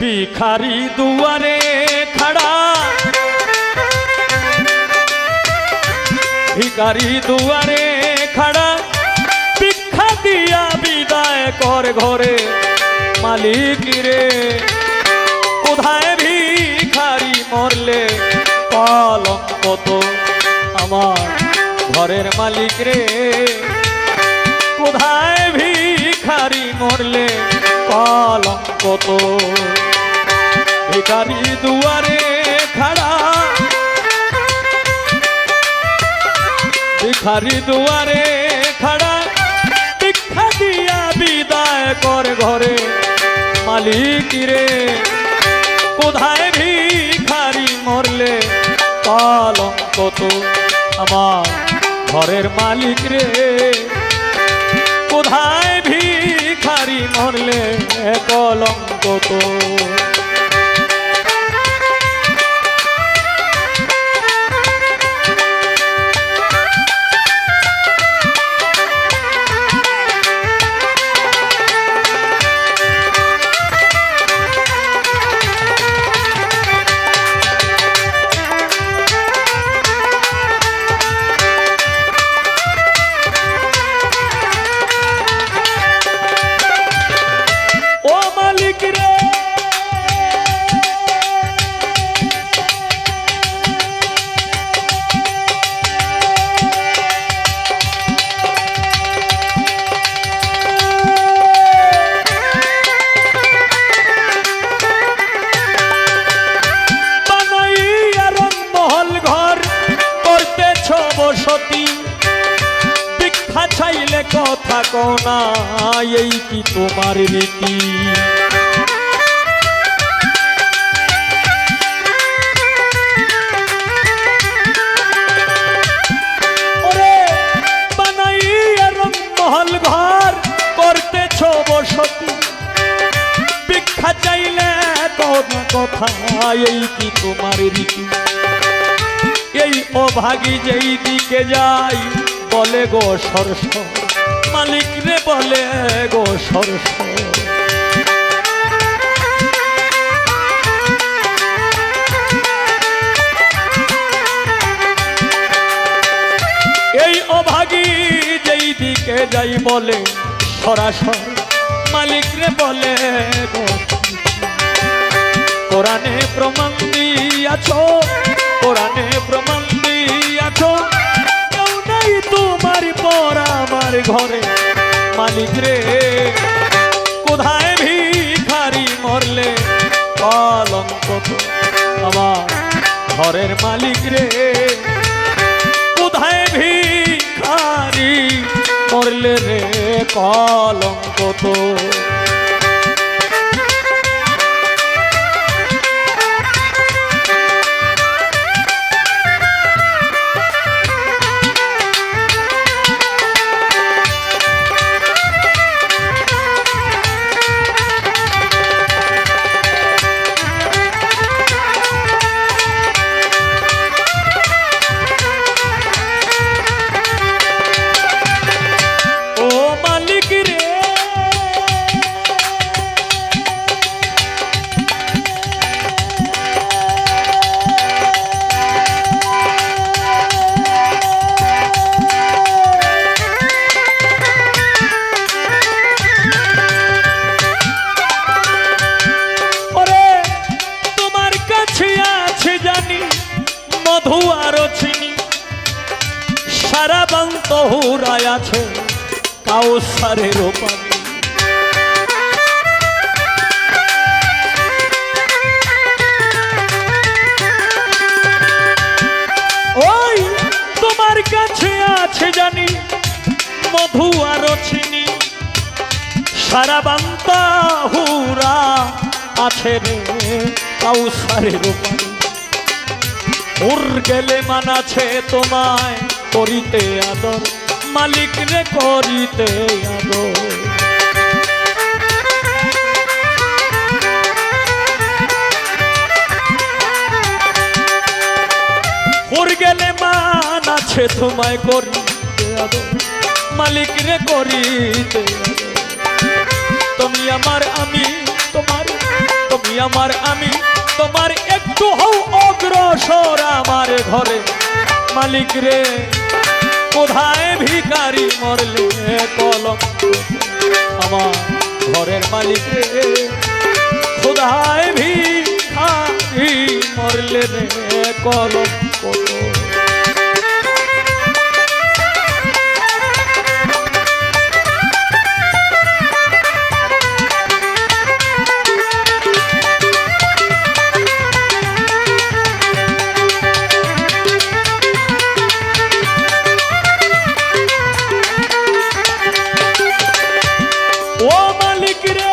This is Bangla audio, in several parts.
ভিখারি দুয়ারে খাড়া। ভিখারি দুয়ারে খাড়া। ভিক্ষা দিয়া বিদায় কর ঘরে, মালিক রে। কোথায় ভিখারি মরলে? কলঙ্ক তো আমার ঘরের মালিক রে? কোথায় ভিখারি মরলে? কলঙ্ক তো ভিখারি দুয়ারে খাড়া ভিখারি দুয়ারে খাড়া ভিক্ষা দিয়া বিদায় কর ঘরে মালিক রে কোথায় ভিখারি মরলে কলঙ্ক তো আমার ঘরের মালিক রে কোথায় ভিখারি মরলে কথা কোনা এই কি তোমার রীতি? রংমহল ঘর করতেছ বসতি। ভিক্ষা এই কি তোমার রীতি? এই অভাগী যেই দিকে যাই বলে গো সরস মালিক রে বলে গো সরস। এই অভাগী যেই দিকে যাই বলে সরাসর, মালিক রে বলে গো কোরআনে প্রমাণ দিয়াছ, কোরআনে প্রমাণ দিয়াছ তোমার পর আমার ঘরে। মালিক রে, কোথায় ভিখারি মরলে? কলঙ্ক আমার ঘরের মালিক রে। কোথায় ভিখারি মরলে রে? কলঙ্ক তো ওই তোমার কাছে আছে জানি, মধু আরও চিনি। সারা বান্তা হুরা আছে রে কাউসারের পানি ওর গেলে মানাছে তোমায় করিতে আদর। মালিক রে করিতে আদর ওর গেলে মান আছে তোমায় করিতে মালিক রে করিতে। তুমি আমার আমি, তোমার, তুমি আমার আমি, তোমার একটু হও অগ্রসর আমার ঘরে। মালিক রে কোথায় ভিকারি মরলে কলম। আমার ঘরের মালিক কোথায় ভিখারি মরলে কলম। কত মালিক রে।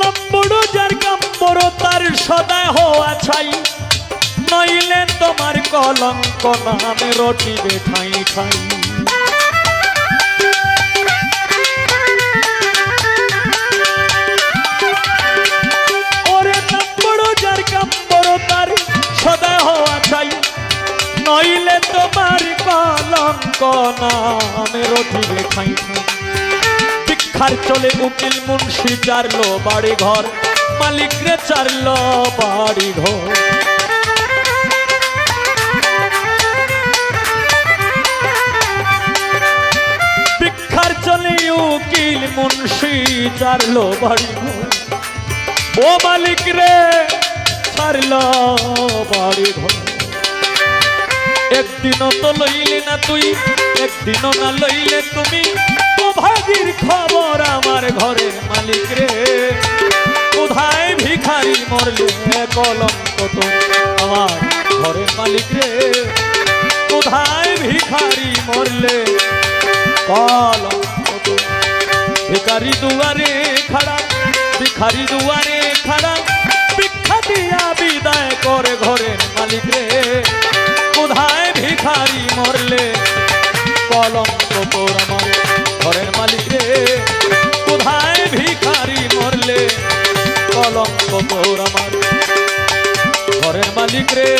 নম্বড় যার কাম্বর তার সদা হওয়া ছাই, নইলে তোমার কলঙ্ক নামে রটিবে ঠাই ঠাই। কলঙ্ক নামে রটিবে ঠাই ঠাই ভিক্ষার চলে উকিল মুন্সি চারলো বাড়ি ঘর মালিক রে চারলো বাড়ি ঘর ভিক্ষার চলে উকিল মুন্সি চারলো বাড়ি ঘর ও মালিক রে ছাড়লো বাড়ি ঘর একদিনও তো লইলে না তুই, একদিনও না লইলে তুমি। ভাগির খবর আমার ঘরের মালিক রে। কোথায় ভিখারি মরলে কলম কত আমার ঘরের মালিক রে। কোথায় ভিখারি মরলে কলম কত ভিখারি দুয়ারে খাড়া, ভিখারি দুয়ারে খাড়া। ভিক্ষা দিয়া বিদায় করে ঘরের মালিক রে। ভিখারি মরলে কলম তোর আমার ঘরের মালিক রে। কোথায় ভিখারি মরলে কলম তোর আমার ঘরের মালিক রে?